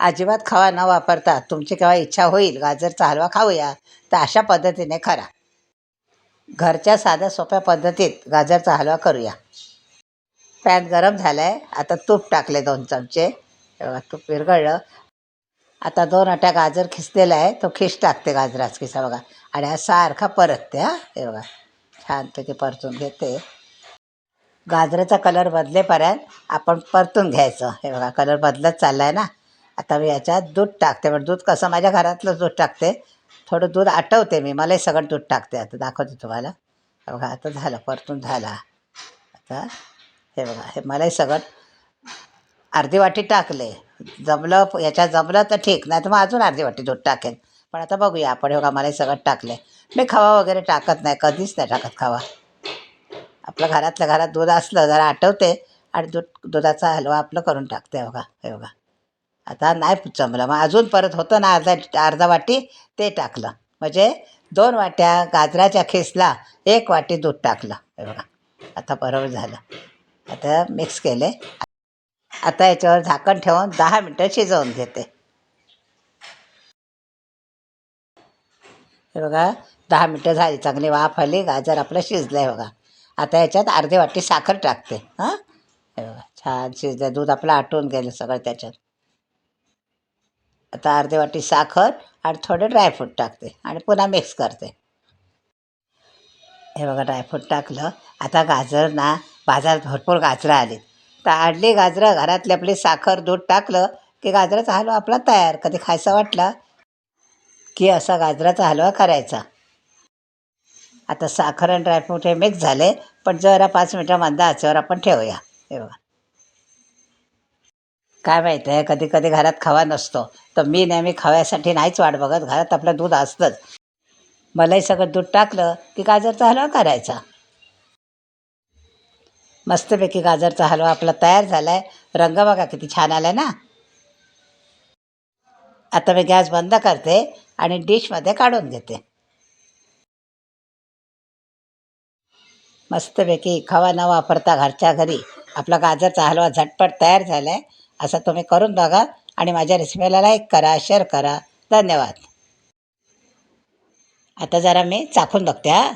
अजिबात खवा न वापरता तुमची केव्हा इच्छा होईल गाजरचा हलवा खाऊया तर अशा पद्धतीने करा घरच्या साध्या सोप्या पद्धतीत गाजरचा हलवा करूया. पॅन गरम झाला आहे आता तूप टाकले दोन चमचे. तूप विरघळलं. आता दोन वाट्या गाजर खिसलेला आहे तो खिस टाकते गाजराच खिसा बघा. आणि हा सारखा परतते हा. हे बघा छानपैकी परतून घेते. गाजराचा कलर बदलेपर्यंत आपण परतून घ्यायचं. हे बघा कलर बदलत चालला आहे ना. आता मी याच्यात दूध टाकते पण दूध कसं माझ्या घरातलं दूध टाकते. थोडं दूध आटवते मी मलाही सगळं दूध टाकते. आता दाखवते तुम्हाला. बघा आता झालं परतून झाला. आता हे बघा हे मलाही सगळं अर्धी वाटी टाकले. जमलं याच्यात जमलं तर ठीक नाही तर मग अजून अर्धी वाटी दूध टाकेन. पण आता बघूया आपण बघा मलाही सगळं टाकले. मी खवा वगैरे टाकत नाही कधीच नाही टाकत खवा. आपलं घरातल्या घरात दूध असलं जरा आठवते आणि दूध दुधाचा हलवा आपलं करून टाकते बघा हे बघा. आता नाही जमलं. मग अजून परत होतं ना अर्धा अर्धा वाटी ते टाकलं. म्हणजे दोन वाट्या गाजराच्या खिसला एक वाटी दूध टाकलं. हे बघा आता बरोबर झालं. आता मिक्स केले. आता याच्यावर झाकण ठेवून दहा मिनटं शिजवून घेते. हे बघा दहा मिनटं झाली. चांगली वाफ आली गाजर आपलं शिजलं आहे बघा. आता याच्यात अर्धी वाटी साखर टाकते. हां? हे बघा छान शिजलं. दूध आपलं आटून गेलं सगळं त्याच्यात. आता अर्धे वाटी साखर आणि थोडे ड्रायफ्रूट टाकते आणि पुन्हा मिक्स करते. हे बघा ड्रायफ्रूट टाकलं. आता गाजर ना बाजारात भरपूर गाजरं आली तर आडली गाजरं घरातली आपली साखर दूध टाकलं की गाजराचा हलवा आपला तयार. कधी खायचा वाटला की असा गाजराचा हलवा करायचा. आता साखर आणि ड्रायफ्रूट हे मिक्स झाले पण जरा पाच मिनटं मंदा आचेवर आपण ठेवूया. हे बघा. काय माहीत आहे कधी कधी घरात खवा नसतो. तर मी नेहमी खव्यासाठी नाहीच वाट बघत घरात आपलं दूध असतंच. मलाही सगळं दूध टाकलं की गाजरचा हलवा करायचा. मस्तपैकी गाजरचा हलवा आपला तयार झाला आहे रंग बघा किती छान आला ना. आता मी गॅस बंद करते आणि डिशमध्ये काढून घेते. मस्तपैकी खवा न वापरता घरच्या घरी आपला गाजरचा हलवा झटपट तयार झाला आहे असं तुम्ही करून बघा आणि माझ्या रेसिपीला लाईक करा शेअर करा. धन्यवाद. आता जरा मी चाखून बघते हा.